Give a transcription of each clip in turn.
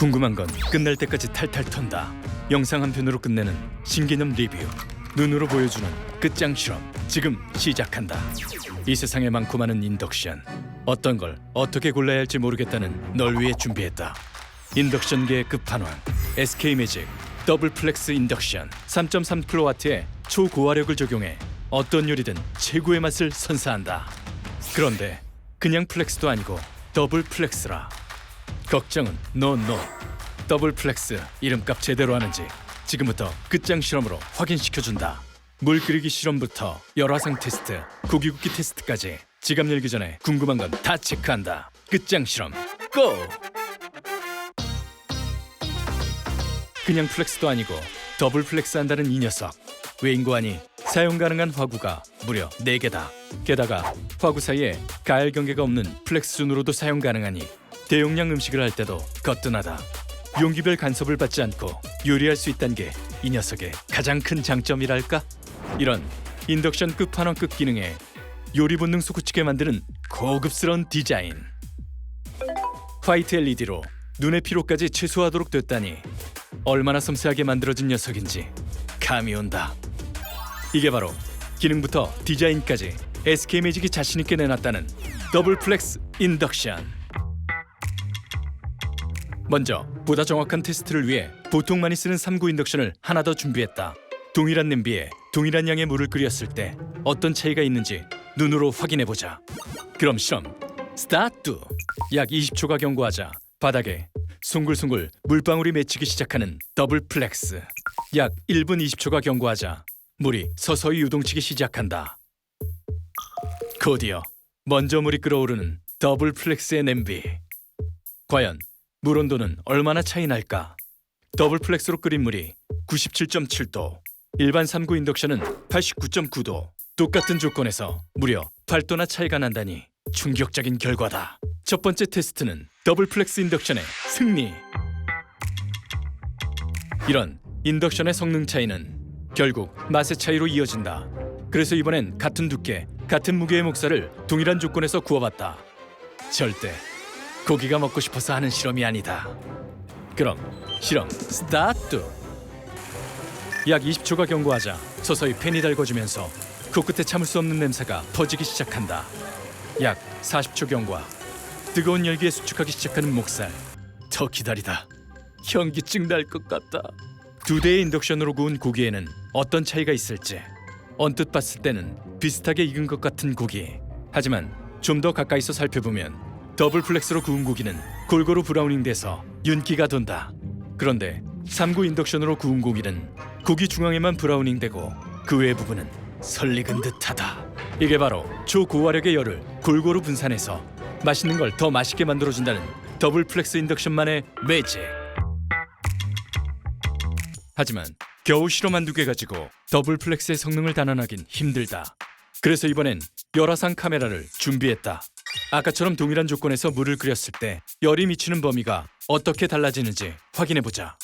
궁금한 건 끝날 때까지 탈탈 턴다. 영상 한 편으로 끝내는 신개념 리뷰. 눈으로 보여주는 끝장 실험. 지금 시작한다. 이 세상에 많고 많은 인덕션. 어떤 걸 어떻게 골라야 할지 모르겠다는 널 위해 준비했다. 인덕션계의 끝판왕 SK 매직 더블 플렉스 인덕션 3.3kW의 초고화력을 적용해 어떤 요리든 최고의 맛을 선사한다. 그런데 그냥 플렉스도 아니고 더블 플렉스라. 걱정은 노노. 더블 플렉스 이름값 제대로 하는지 지금부터 끝장 실험으로 확인시켜 준다. 물 끓이기 실험부터 열화상 테스트, 고기 굽기 테스트까지 지갑 열기 전에 궁금한 건 다 체크한다. 끝장 실험 고! 그냥 플렉스도 아니고 더블 플렉스 한다는 이 녀석. 외인고 하니 사용 가능한 화구가 무려 4개다. 게다가 화구 사이에 가열 경계가 없는 플렉스 순으로도 사용 가능하니 대용량 음식을 할 때도 거뜬하다. 용기별 간섭을 받지 않고 요리할 수 있다는 게 이 녀석의 가장 큰 장점이랄까? 이런 인덕션 끝판왕급 기능에 요리 본능 솟구치게 만드는 고급스러운 디자인. 화이트 LED로 눈의 피로까지 최소화하도록 됐다니 얼마나 섬세하게 만들어진 녀석인지 감이 온다. 이게 바로 기능부터 디자인까지 SK 매직이 자신 있게 내놨다는 더블 플렉스 인덕션. 먼저 보다 정확한 테스트를 위해 보통 많이 쓰는 3구 인덕션을 하나 더 준비했다. 동일한 냄비에 동일한 양의 물을 끓였을 때 어떤 차이가 있는지 눈으로 확인해 보자. 그럼 실험 스타트. 약 20초가 경과하자 바닥에 숭글숭글 물방울이 맺히기 시작하는 더블 플렉스. 약 1분 20초가 경과하자 물이 서서히 유동치기 시작한다. 곧이어 먼저 물이 끓어오르는 더블 플렉스의 냄비. 과연 물 온도는 얼마나 차이 날까? 더블 플렉스로 끓인 물이 97.7도, 일반 3구 인덕션은 89.9도. 똑같은 조건에서 무려 8도나 차이가 난다니 충격적인 결과다. 첫 번째 테스트는 더블 플렉스 인덕션의 승리. 이런 인덕션의 성능 차이는 결국 맛의 차이로 이어진다. 그래서 이번엔 같은 두께, 같은 무게의 목살을 동일한 조건에서 구워봤다. 절대 고기가 먹고 싶어서 하는 실험이 아니다. 그럼 실험 스타트. 약 20초가 경과하자 서서히 팬이 달궈지면서 그 끝에 참을 수 없는 냄새가 퍼지기 시작한다. 약 40초 경과. 뜨거운 열기에 수축하기 시작하는 목살. 더 기다리다. 현기증 날 것 같다. 두 대의 인덕션으로 구운 고기에는 어떤 차이가 있을지 언뜻 봤을 때는 비슷하게 익은 것 같은 고기. 하지만 좀 더 가까이서 살펴보면 더블 플렉스로 구운 고기는 골고루 브라우닝 돼서 윤기가 돈다. 그런데 3구 인덕션으로 구운 고기는 고기 중앙에만 브라우닝 되고 그 외 부분은 설익은 듯하다. 이게 바로 초고화력의 열을 골고루 분산해서 맛있는 걸 더 맛있게 만들어준다는 더블 플렉스 인덕션만의 매직. 하지만 겨우 실험 한 두 개 가지고 더블 플렉스의 성능을 단언하긴 힘들다. 그래서 이번엔 열화상 카메라를 준비했다. 아까처럼 동일한 조건에서 물을 끓였을 때 열이 미치는 범위가 어떻게 달라지는지 확인해 보자.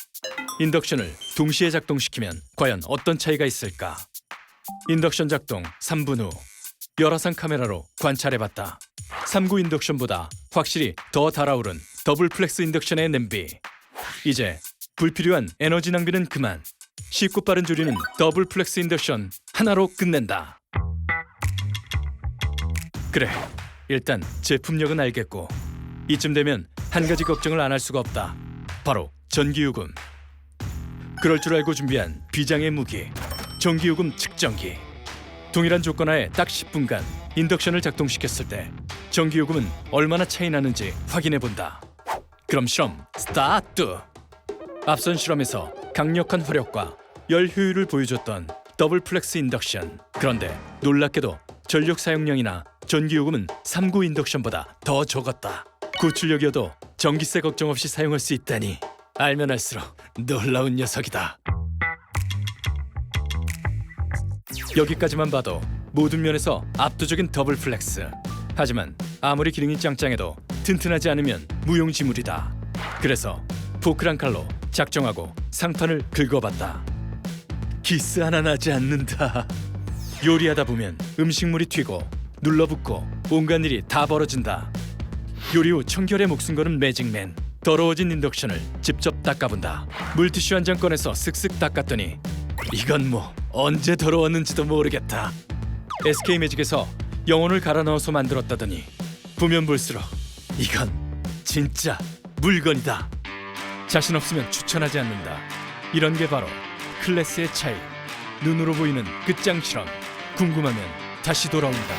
인덕션을 동시에 작동시키면 과연 어떤 차이가 있을까? 인덕션 작동 3분 후 열화상 카메라로 관찰해 봤다. 3구 인덕션보다 확실히 더 달아오른 더블 플렉스 인덕션의 냄비. 이제 불필요한 에너지 낭비는 그만. 쉽고 빠른 조리는 더블 플렉스 인덕션 하나로 끝낸다. 그래, 일단 제품력은 알겠고 이쯤 되면 한 가지 걱정을 안 할 수가 없다. 바로 전기요금. 그럴 줄 알고 준비한 비장의 무기, 전기요금 측정기. 동일한 조건 하에 딱 10분간 인덕션을 작동시켰을 때 전기요금은 얼마나 차이 나는지 확인해 본다. 그럼 실험 스타트. 앞선 실험에서 강력한 화력과 열 효율을 보여줬던 더블 플렉스 인덕션. 그런데 놀랍게도 전력 사용량이나 전기요금은 3구 인덕션보다 더 적었다. 고출력이어도 전기세 걱정 없이 사용할 수 있다니 알면 알수록 놀라운 녀석이다. 여기까지만 봐도 모든 면에서 압도적인 더블 플렉스. 하지만 아무리 기능이 짱짱해도 튼튼하지 않으면 무용지물이다. 그래서 포크랑 칼로 작정하고 상판을 긁어봤다. 기스 하나 나지 않는다. 요리하다 보면 음식물이 튀고 눌러붙고 온갖 일이 다 벌어진다. 요리 후 청결에 목숨 거는 매직맨 더러워진 인덕션을 직접 닦아본다. 물티슈 한 장 꺼내서 쓱쓱 닦았더니 이건 뭐 언제 더러웠는지도 모르겠다. SK 매직에서 영혼을 갈아 넣어서 만들었다더니 보면 볼수록 이건 진짜 물건이다. 자신 없으면 추천하지 않는다. 이런 게 바로 클래스의 차이. 눈으로 보이는 끝장 실험. 궁금하면 다시 돌아온다.